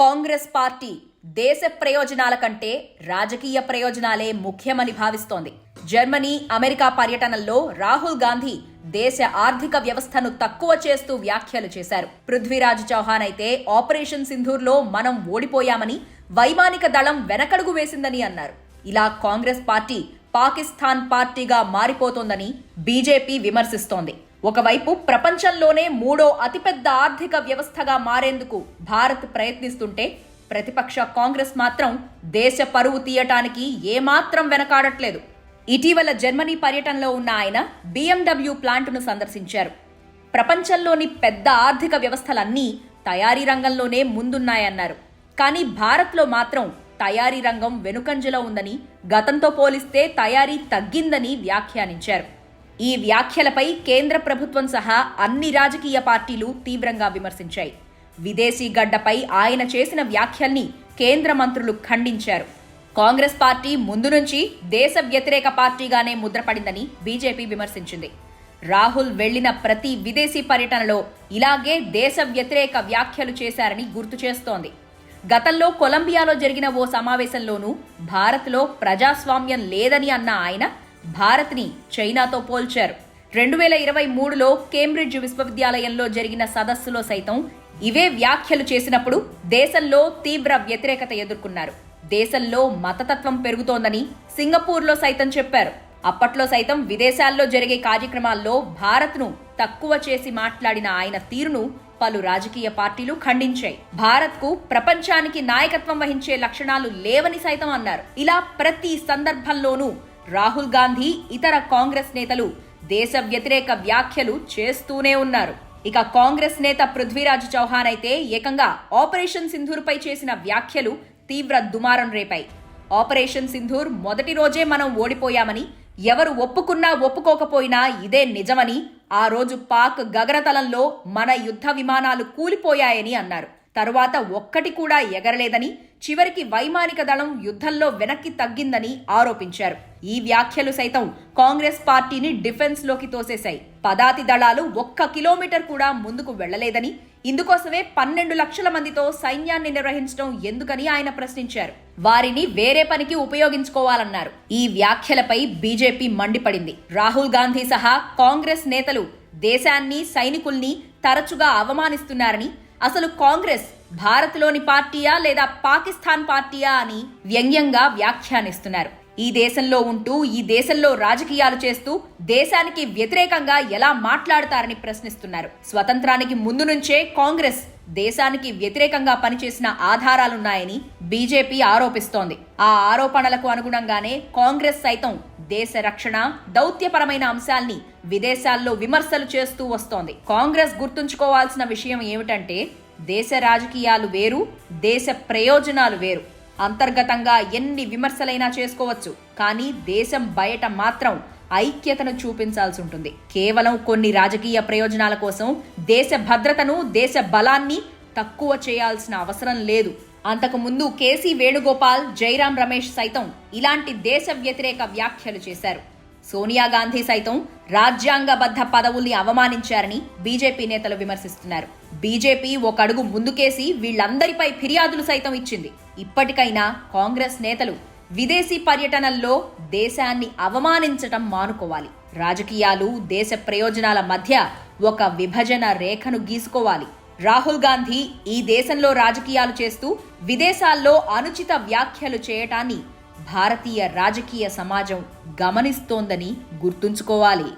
Congress party దేశ ప్రయోజనాల కంటే రాజకీయ ప్రయోజనాలే ముఖ్యమని భావిస్తోంది. జర్మనీ అమెరికా పర్యటనల్లో రాహుల్ గాంధీ దేశ ఆర్థిక వ్యవస్థను తక్కువ చేస్తూ వ్యాఖ్యలు చేశారు. పృథ్వీరాజ్ చౌహాన్ అయితే ఆపరేషన్ సింధూర్లో మనం ఓడిపోయామని వైమానిక దళం వెనకడుగు వేసిందని అన్నారు. ఇలా కాంగ్రెస్ పార్టీ పాకిస్తాన్ పార్టీగా మారిపోతోందని బీజేపీ విమర్శిస్తోంది. ఒకవైపు ప్రపంచంలోనే మూడో అతిపెద్ద ఆర్థిక వ్యవస్థగా మారేందుకు భారత్ ప్రయత్నిస్తుంటే ప్రతిపక్ష కాంగ్రెస్ మాత్రం దేశ పరువు తీయటానికి ఏమాత్రం వెనకాడట్లేదు. ఇటీవల జర్మనీ పర్యటనలో ఉన్న ఆయన బీఎండబ్ల్యూ ప్లాంటును సందర్శించారు. ప్రపంచంలోని పెద్ద ఆర్థిక వ్యవస్థలన్నీ తయారీ రంగంలోనే ముందున్నాయన్నారు. కానీ భారత్లో మాత్రం తయారీ రంగం వెనుకంజలో ఉందని గతంతో పోలిస్తే తయారీ తగ్గిందని వ్యాఖ్యానించారు. ఈ వ్యాఖ్యలపై కేంద్ర ప్రభుత్వం సహా అన్ని రాజకీయ పార్టీలు తీవ్రంగా విమర్శించాయి. విదేశీ గడ్డపై ఆయన చేసిన వ్యాఖ్యల్ని కేంద్ర మంత్రులు ఖండించారు. కాంగ్రెస్ పార్టీ ముందు నుంచి దేశ వ్యతిరేక పార్టీగానే ముద్రపడిందని బీజేపీ విమర్శించింది. రాహుల్ వెళ్ళిన ప్రతి విదేశీ పర్యటనలో ఇలాగే దేశ వ్యతిరేక వ్యాఖ్యలు చేశారని గుర్తు చేస్తోంది. గతంలో కొలంబియాలో జరిగిన ఓ సమావేశంలోనూ భారత్లో ప్రజాస్వామ్యం లేదని అన్న ఆయన భారత్ని చైనాతో పోల్చారు. రెండు వేల ఇరవై మూడులో కేంబ్రిడ్జ్ విశ్వవిద్యాలయంలో జరిగిన సదస్సులో సైతం ఇవే వ్యాఖ్యలు చేసినప్పుడు దేశంలో తీవ్ర వ్యతిరేకత ఎదుర్కొన్నారు. దేశంలో మతతత్వం పెరుగుతోందని సింగపూర్లో సైతం చెప్పారు. అప్పట్లో సైతం విదేశాల్లో జరిగే కార్యక్రమాల్లో భారత్ను తక్కువ చేసి మాట్లాడిన ఆయన తీరును పలు రాజకీయ పార్టీలు ఖండించాయి. భారత్కు ప్రపంచానికి నాయకత్వం వహించే లక్షణాలు లేవని సైతం అన్నారు. ఇలా ప్రతి సందర్భంలోనూ రాహుల్ గాంధీ ఇతర కాంగ్రెస్ నేతలు దేశ వ్యతిరేక వ్యాఖ్యలు చేస్తూనే ఉన్నారు. ఇక కాంగ్రెస్ నేత పృథ్వీరాజ్ చౌహాన్ అయితే ఏకంగా ఆపరేషన్ సింధూర్పై చేసిన వ్యాఖ్యలు తీవ్ర దుమారం రేపాయి. ఆపరేషన్ సింధూర్ మొదటి రోజే మనం ఓడిపోయామని ఎవరు ఒప్పుకున్నా ఒప్పుకోకపోయినా ఇదే నిజమని ఆ రోజు పాక్ గగనతలంలో మన యుద్ధ విమానాలు కూలిపోయాయని అన్నారు. తరువాత ఒక్కటి కూడా ఎగరలేదని చివరికి వైమానిక దళం యుద్ధంలో వెనక్కి తగ్గిందని ఆరోపించారు. ఈ వ్యాఖ్యలు సైతం కాంగ్రెస్ పార్టీని డిఫెన్స్లోకి తోసేశాయి. పదాతి దళాలు ఒక్క కిలోమీటర్ కూడా ముందుకు వెళ్ళలేదని ఇందుకోసమే పన్నెండు లక్షల మందితో సైన్యాన్ని నిర్వహించడం ఎందుకని ఆయన ప్రశ్నించారు. వారిని వేరే పనికి ఉపయోగించుకోవాలన్నారు. ఈ వ్యాఖ్యలపై బీజేపీ మండిపడింది. రాహుల్ గాంధీ సహా కాంగ్రెస్ నేతలు దేశాన్ని సైనికుల్ని తరచుగా అవమానిస్తున్నారని అసలు కాంగ్రెస్ భారత్లోని పార్టీయా లేదా పాకిస్తాన్ పార్టీయా అని వ్యంగ్యంగా వ్యాఖ్యానిస్తున్నారు. ఈ దేశంలో ఉంటూ ఈ దేశంలో రాజకీయాలు చేస్తూ దేశానికి వ్యతిరేకంగా ఎలా మాట్లాడతారని ప్రశ్నిస్తున్నారు. స్వతంత్రానికి ముందు నుంచే కాంగ్రెస్ దేశానికి వ్యతిరేకంగా పనిచేసిన ఆధారాలున్నాయని బీజేపీ ఆరోపిస్తోంది. ఆ ఆరోపణలకు అనుగుణంగానే కాంగ్రెస్ సైతం దేశ రక్షణ దౌత్యపరమైన అంశాల్ని విదేశాల్లో విమర్శలు చేస్తూ వస్తోంది. కాంగ్రెస్ గుర్తుంచుకోవాల్సిన విషయం ఏమిటంటే దేశ రాజకీయాలు వేరు దేశ ప్రయోజనాలు వేరు. అంతర్గతంగా ఎన్ని విమర్శలైనా చేసుకోవచ్చు కానీ దేశం బయట మాత్రం ఐక్యతను చూపించాల్సి ఉంటుంది. కేవలం కొన్ని రాజకీయ ప్రయోజనాల కోసం దేశ భద్రతను దేశ బలాన్ని తక్కువ చేయాల్సిన అవసరం లేదు. అంతకుముందు కేసీ వేణుగోపాల్ జైరాం రమేష్ సైతం ఇలాంటి దేశ వ్యతిరేక వ్యాఖ్యలు చేశారు. సోనియా గాంధీ సైతం రాజ్యాంగబద్ధ పదవుల్ని అవమానించారని బీజేపీ నేతలు విమర్శిస్తున్నారు. బీజేపీ ఒక అడుగు ముందుకేసి వీళ్ళందరిపై ఫిర్యాదులు సైతం ఇచ్చింది. ఇప్పటికైనా కాంగ్రెస్ నేతలు విదేశీ పర్యటనల్లో దేశాన్ని అవమానించటం మానుకోవాలి. రాజకీయాలు దేశ ప్రయోజనాల మధ్య ఒక విభజన రేఖను గీసుకోవాలి. రాహుల్ గాంధీ ఈ దేశంలో రాజకీయాలు చేస్తూ విదేశాల్లో అనుచిత వ్యాఖ్యలు చేయటాన్ని భారతీయ రాజకీయ సమాజం గమనిస్తోందని గుర్తుంచుకోవాలి.